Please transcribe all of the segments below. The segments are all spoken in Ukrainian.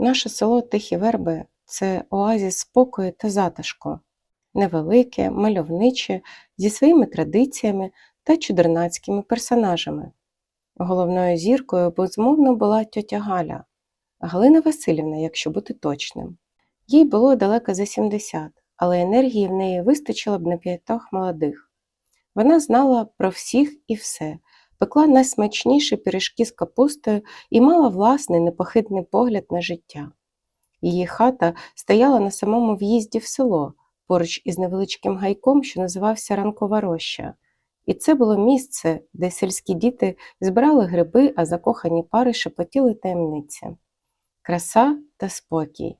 Наше село Тихі Верби це оазіс спокою та затишку, невелике, мальовниче, зі своїми традиціями та чудернацькими персонажами. Головною зіркою безмовно була тьотя Галя, Галина Васильівна, якщо бути точним. Їй було далеко за 70, але енергії в неї вистачило б на п'ятох молодих. Вона знала про всіх і все, пекла найсмачніші пиріжки з капустою і мала власний непохитний погляд на життя. Її хата стояла на самому в'їзді в село, поруч із невеличким гайком, що називався Ранкова роща. І це було місце, де сільські діти збирали гриби, а закохані пари шепотіли таємниці. Краса та спокій.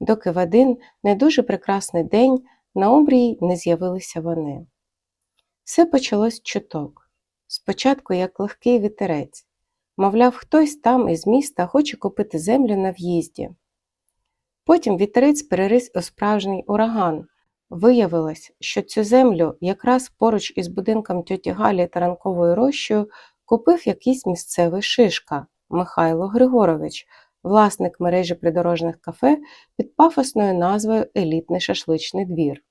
Доки в один не дуже прекрасний день на обрії не з'явилися вони. Все почалось чуток. Спочатку як легкий вітерець. Мовляв, хтось там із міста хоче купити землю на в'їзді. Потім вітерець перерис у справжній ураган. Виявилось, що цю землю якраз поруч із будинком тьоті Галі та ранковою рощою купив якийсь місцевий шишка Михайло Григорович, власник мережі придорожних кафе під пафосною назвою Елітний шашличний двір.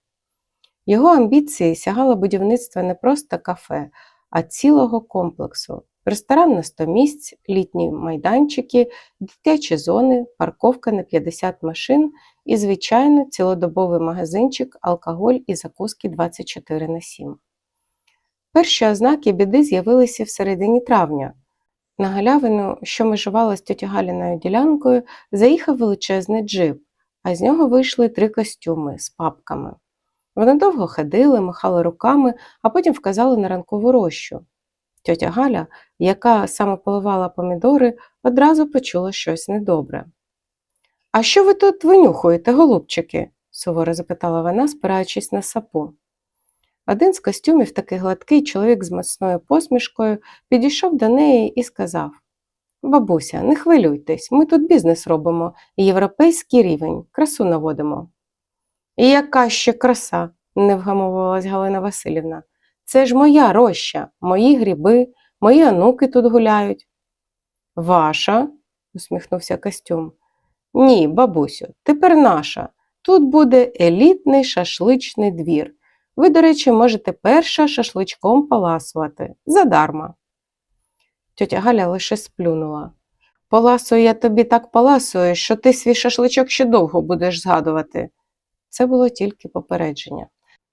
Його амбіції сягало будівництва не просто кафе, а цілого комплексу. Ресторан на 100 місць, літні майданчики, дитячі зони, парковка на 50 машин і, звичайно, цілодобовий магазинчик, алкоголь і закуски 24 на 7. Перші ознаки біди з'явилися в середині травня. На галявину, що межувала з тьоті Галіною ділянкою, заїхав величезний джип, а з нього вийшли три костюми з папками. Вони довго ходили, махали руками, а потім вказали на ранкову рощу. Тьотя Галя, яка саме поливала помідори, одразу почула щось недобре. А що ви тут винюхуєте, голубчики? суворо запитала вона, спираючись на сапу. Один з костюмів, такий гладкий чоловік з мацною посмішкою, підійшов до неї і сказав Бабуся, не хвилюйтесь, ми тут бізнес робимо, європейський рівень, красу наводимо. І яка ще краса, не вгамовувалась Галина Васильівна. Це ж моя роща, мої гриби, мої онуки тут гуляють. Ваша? усміхнувся костюм. Ні, бабусю, тепер наша. Тут буде елітний шашличний двір. Ви, до речі, можете перша шашличком поласувати задарма. Тьотя Галя лише сплюнула. Поласую я тобі так поласую, що ти свій шашличок ще довго будеш згадувати. Це було тільки попередження.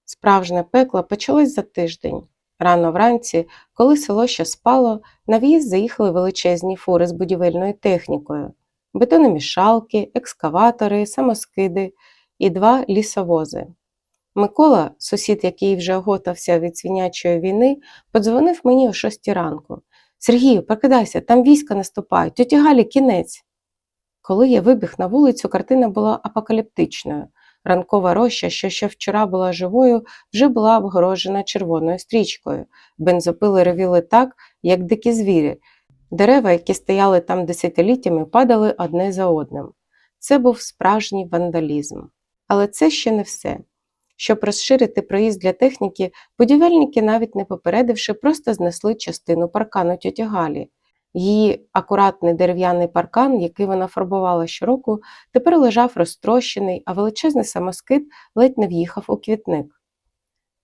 Справжнє пекло почалось за тиждень. Рано вранці, коли село ще спало, на в'їзд заїхали величезні фури з будівельною технікою, бетономішалки, екскаватори, самоскиди і два лісовози. Микола, сусід, який вже оготався від свинячої війни, подзвонив мені о шостій ранку. Сергію, прокидайся, там війська наступають, тьоті Галі кінець. Коли я вибіг на вулицю, картина була апокаліптичною. Ранкова роща, що ще вчора була живою, вже була обгорожена червоною стрічкою. Бензопили ревіли так, як дикі звірі. Дерева, які стояли там десятиліттями, падали одне за одним. Це був справжній вандалізм. Але це ще не все. Щоб розширити проїзд для техніки, будівельники, навіть не попередивши, просто знесли частину паркану тьоті Галі. Її акуратний дерев'яний паркан, який вона фарбувала щороку, тепер лежав розтрощений, а величезний самоскид ледь не в'їхав у квітник.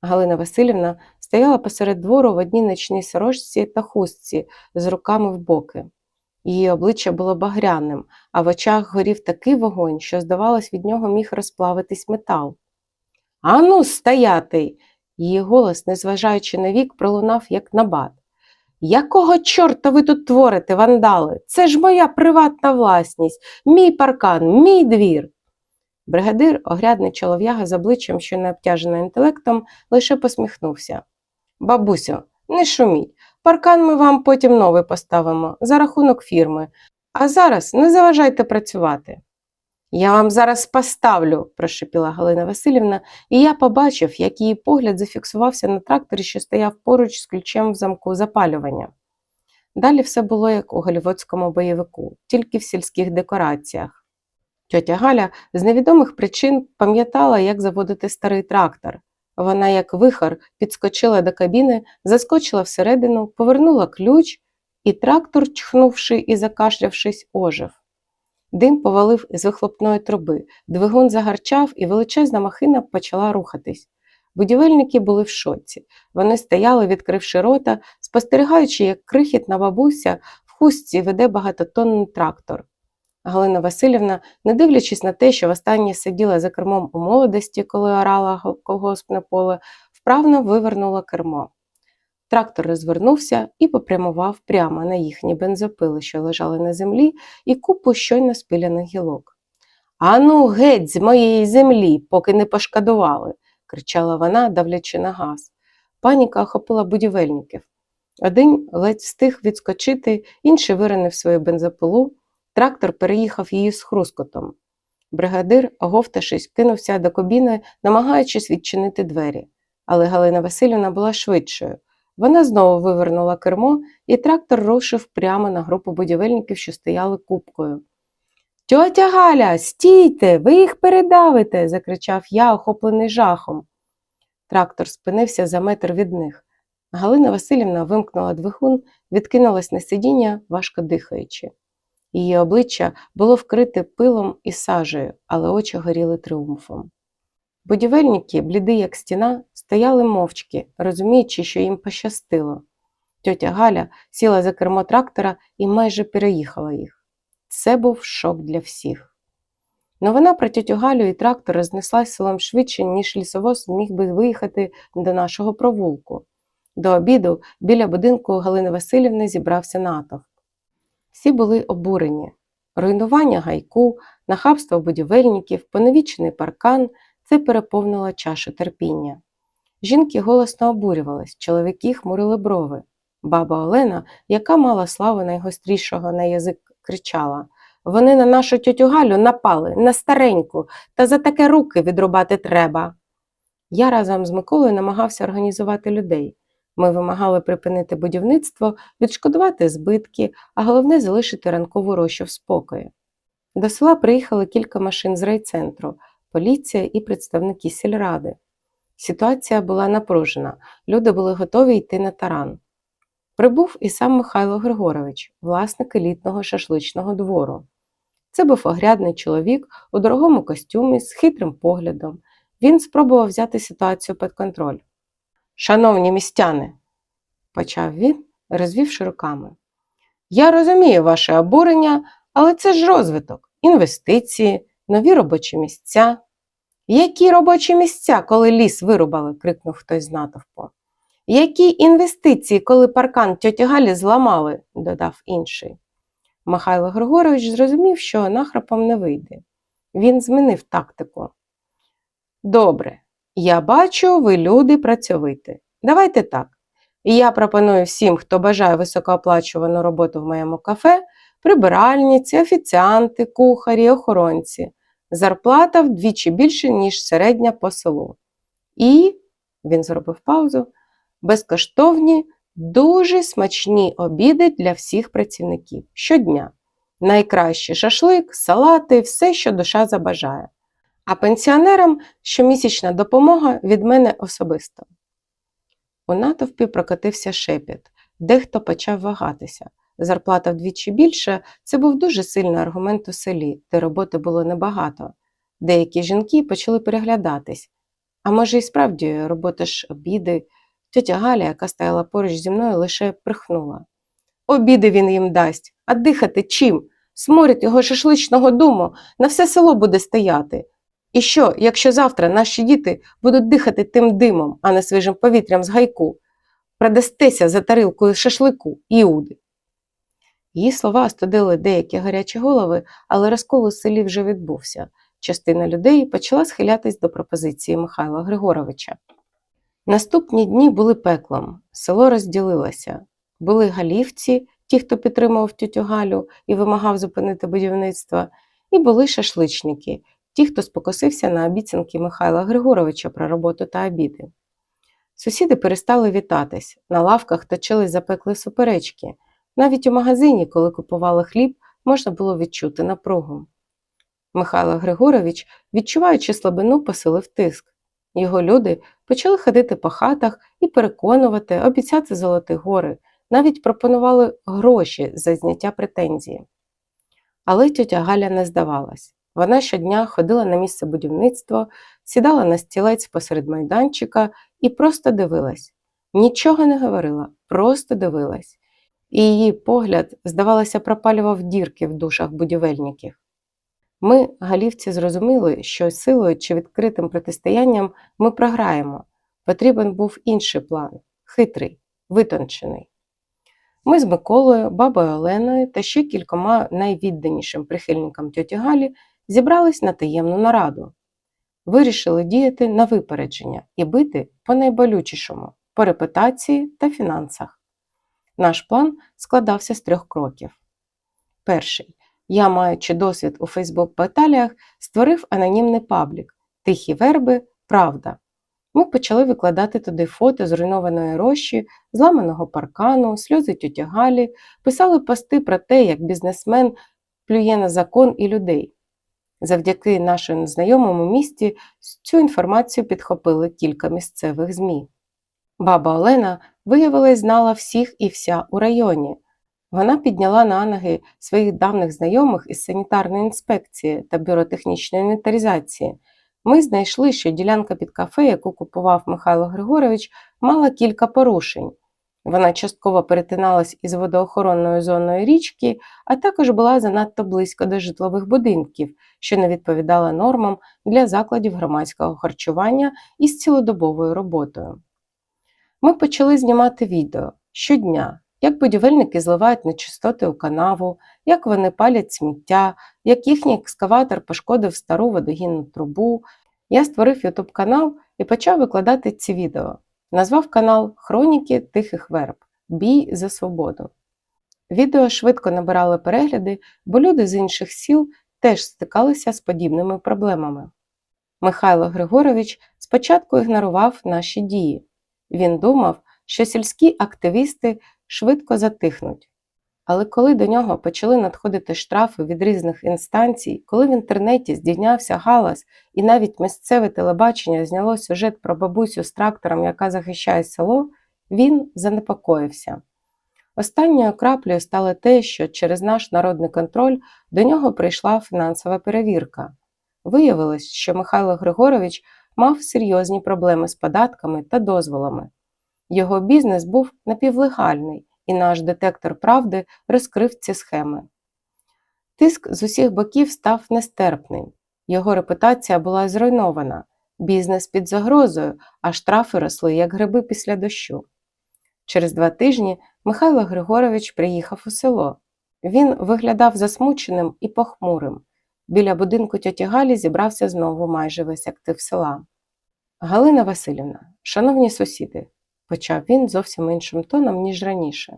Галина Васильівна стояла посеред двору в одній ночній сорочці та хустці з руками в боки. Її обличчя було багряним, а в очах горів такий вогонь, що, здавалось, від нього міг розплавитись метал. Ану, стояти! Її голос, незважаючи на вік, пролунав як набат. Якого чорта ви тут творите, вандали? Це ж моя приватна власність, мій паркан, мій двір. Бригадир, огрядний чолов'яга з обличчям, що не обтяжене інтелектом, лише посміхнувся. Бабусю, не шуміть, паркан ми вам потім новий поставимо за рахунок фірми, а зараз не заважайте працювати. Я вам зараз поставлю, прошепіла Галина Васильівна, і я побачив, як її погляд зафіксувався на тракторі, що стояв поруч з ключем в замку запалювання. Далі все було як у голівудському бойовику, тільки в сільських декораціях. Тьотя Галя з невідомих причин пам'ятала, як заводити старий трактор. Вона, як вихор, підскочила до кабіни, заскочила всередину, повернула ключ, і трактор, чхнувши і закашлявшись, ожив. Дим повалив із вихлопної труби, двигун загарчав і величезна махина почала рухатись. Будівельники були в шоці. Вони стояли, відкривши рота, спостерігаючи, як крихітна бабуся в хустці веде багатотонний трактор. Галина Васильівна, не дивлячись на те, що востаннє сиділа за кермом у молодості, коли орала го- колгоспне поле, вправно вивернула кермо. Трактор розвернувся і попрямував прямо на їхні бензопили, що лежали на землі, і купу щойно спиляних гілок. Ану, геть з моєї землі, поки не пошкодували, кричала вона, давлячи на газ. Паніка охопила будівельників. Один ледь встиг відскочити, інший виронив свою бензопилу. Трактор переїхав її з хрускотом. Бригадир, оговтавшись, кинувся до кабіни, намагаючись відчинити двері. Але Галина Васильівна була швидшою. Вона знову вивернула кермо, і трактор рушив прямо на групу будівельників, що стояли купкою. Тьотя Галя, стійте, ви їх передавите, закричав я, охоплений жахом. Трактор спинився за метр від них. Галина Васильівна вимкнула двигун, відкинулась на сидіння, важко дихаючи. Її обличчя було вкрите пилом і сажею, але очі горіли тріумфом. Будівельники, бліді як стіна, стояли мовчки, розуміючи, що їм пощастило. Тьотя Галя сіла за кермо трактора і майже переїхала їх. Це був шок для всіх. Новина про тьотю Галю і трактор рознеслась селом швидше, ніж лісовоз міг би виїхати до нашого провулку. До обіду біля будинку Галини Васильівни зібрався натовп. Всі були обурені. Руйнування гайку, нахабство будівельників, поневічений паркан це переповнило чашу терпіння. Жінки голосно обурювались, чоловіки хмурили брови. Баба Олена, яка мала славу найгострішого на язик, кричала Вони на нашу тьотю Галю напали, на стареньку, та за таке руки відрубати треба. Я разом з Миколою намагався організувати людей. Ми вимагали припинити будівництво, відшкодувати збитки, а головне залишити ранкову рощу в спокої. До села приїхали кілька машин з райцентру, поліція і представники сільради. Ситуація була напружена, люди були готові йти на таран. Прибув і сам Михайло Григорович, власник елітного шашличного двору. Це був огрядний чоловік у дорогому костюмі з хитрим поглядом. Він спробував взяти ситуацію під контроль. Шановні містяни, почав він, розвівши руками. Я розумію ваше обурення, але це ж розвиток, інвестиції, нові робочі місця. Які робочі місця, коли ліс вирубали? крикнув хтось з натовпу. Які інвестиції, коли паркан тьоті Галі зламали? додав інший. Михайло Григорович зрозумів, що нахрапом не вийде. Він змінив тактику. Добре, я бачу, ви люди працьовиті. Давайте так. Я пропоную всім, хто бажає високооплачувану роботу в моєму кафе, прибиральниці, офіціанти, кухарі, охоронці. Зарплата вдвічі більше, ніж середня по селу. І, він зробив паузу, безкоштовні, дуже смачні обіди для всіх працівників щодня. Найкращий шашлик, салати, все, що душа забажає. А пенсіонерам щомісячна допомога від мене особисто. У натовпі прокотився шепіт, дехто почав вагатися. Зарплата вдвічі більше це був дуже сильний аргумент у селі, де роботи було небагато. Деякі жінки почали переглядатись. А може, і справді робота ж обіди. Тетя Галя, яка стояла поруч зі мною, лише прихнула. Обіди він їм дасть, а дихати чим? Сморід його шашличного дому на все село буде стояти. І що, якщо завтра наші діти будуть дихати тим димом, а не свіжим повітрям з гайку? Продастеся за тарілкою шашлику, Іуди. Її слова остудили деякі гарячі голови, але розкол у селі вже відбувся. Частина людей почала схилятись до пропозиції Михайла Григоровича. Наступні дні були пеклом, село розділилося. Були галівці, ті, хто підтримував тютю Галю і вимагав зупинити будівництво, і були шашличники, ті, хто спокусився на обіцянки Михайла Григоровича про роботу та обіди. Сусіди перестали вітатись, на лавках точились запекли суперечки. Навіть у магазині, коли купували хліб, можна було відчути напругу. Михайло Григорович, відчуваючи слабину, посилив тиск. Його люди почали ходити по хатах і переконувати, обіцяти золоті гори, навіть пропонували гроші за зняття претензії. Але тьотя Галя не здавалась. Вона щодня ходила на місце будівництва, сідала на стілець посеред майданчика і просто дивилась. Нічого не говорила, просто дивилась. І її погляд, здавалося, пропалював дірки в душах будівельників. Ми, галівці, зрозуміли, що силою чи відкритим протистоянням ми програємо. Потрібен був інший план хитрий, витончений. Ми з Миколою, бабою Оленою та ще кількома найвідданішим прихильникам тьоті Галі зібрались на таємну нараду. Вирішили діяти на випередження і бити по найболючішому по репутації та фінансах. Наш план складався з трьох кроків. Перший. Я, маючи досвід у Фейсбук-баталіях, створив анонімний паблік Тихі верби, правда. Ми почали викладати туди фото зруйнованої рощі, зламаного паркану, сльози тьоті Галі, писали пости про те, як бізнесмен плює на закон і людей. Завдяки нашому знайомому місті цю інформацію підхопили кілька місцевих ЗМІ. Баба Олена, виявилось, знала всіх і вся у районі. Вона підняла на ноги своїх давніх знайомих із санітарної інспекції та бюро технічної інвентаризації. Ми знайшли, що ділянка під кафе, яку купував Михайло Григорович, мала кілька порушень. Вона частково перетиналась із водоохоронною зоною річки, а також була занадто близько до житлових будинків, що не відповідала нормам для закладів громадського харчування із цілодобовою роботою. Ми почали знімати відео щодня, як будівельники зливають нечистоти у канаву, як вони палять сміття, як їхній екскаватор пошкодив стару водогінну трубу. Я створив ютуб канал і почав викладати ці відео. Назвав канал Хроніки тихих верб Бій за свободу. Відео швидко набирали перегляди, бо люди з інших сіл теж стикалися з подібними проблемами. Михайло Григорович спочатку ігнорував наші дії. Він думав, що сільські активісти швидко затихнуть. Але коли до нього почали надходити штрафи від різних інстанцій, коли в інтернеті здійнявся галас, і навіть місцеве телебачення зняло сюжет про бабусю з трактором, яка захищає село, він занепокоївся. Останньою краплею стало те, що через наш народний контроль до нього прийшла фінансова перевірка. Виявилось, що Михайло Григорович мав серйозні проблеми з податками та дозволами. Його бізнес був напівлегальний, і наш детектор правди розкрив ці схеми. Тиск з усіх боків став нестерпним. Його репутація була зруйнована, бізнес під загрозою, а штрафи росли як гриби після дощу. Через два тижні Михайло Григорович приїхав у село. Він виглядав засмученим і похмурим. Біля будинку тьоті Галі зібрався знову майже весь актив села. Галина Васильівна, шановні сусіди, почав він зовсім іншим тоном, ніж раніше.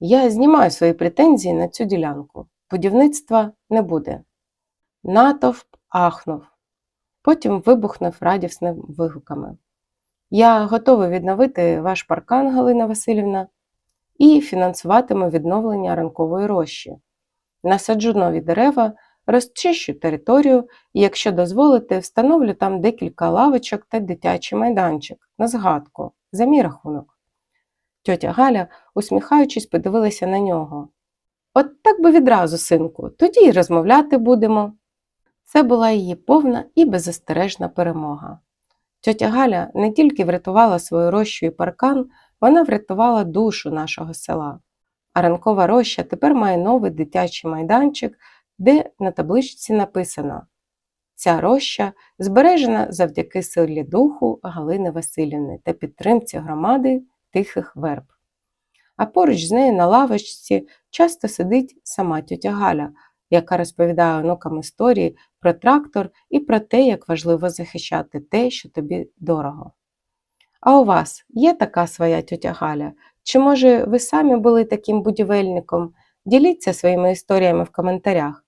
Я знімаю свої претензії на цю ділянку. Будівництва не буде. Натовп ахнув, потім вибухнув радісними вигуками. Я готовий відновити ваш паркан, Галина Васильівна, і фінансуватиму відновлення ранкової рощі. Насаджу нові дерева, розчищу територію і, якщо дозволите, встановлю там декілька лавочок та дитячий майданчик на згадку, за мій рахунок. Тьотя Галя, усміхаючись, подивилася на нього. От так би відразу, синку, тоді й розмовляти будемо. Це була її повна і беззастережна перемога. Тьотя Галя не тільки врятувала свою рощу і паркан, вона врятувала душу нашого села. А ранкова роща тепер має новий дитячий майданчик, де на табличці написано Ця роща збережена завдяки силі духу Галини Васильівни та підтримці громади тихих верб. А поруч з нею на лавочці часто сидить сама тьотя Галя, яка розповідає онукам історії про трактор і про те, як важливо захищати те, що тобі дорого. А у вас є така своя тьотя Галя? Чи може ви самі були таким будівельником? Діліться своїми історіями в коментарях.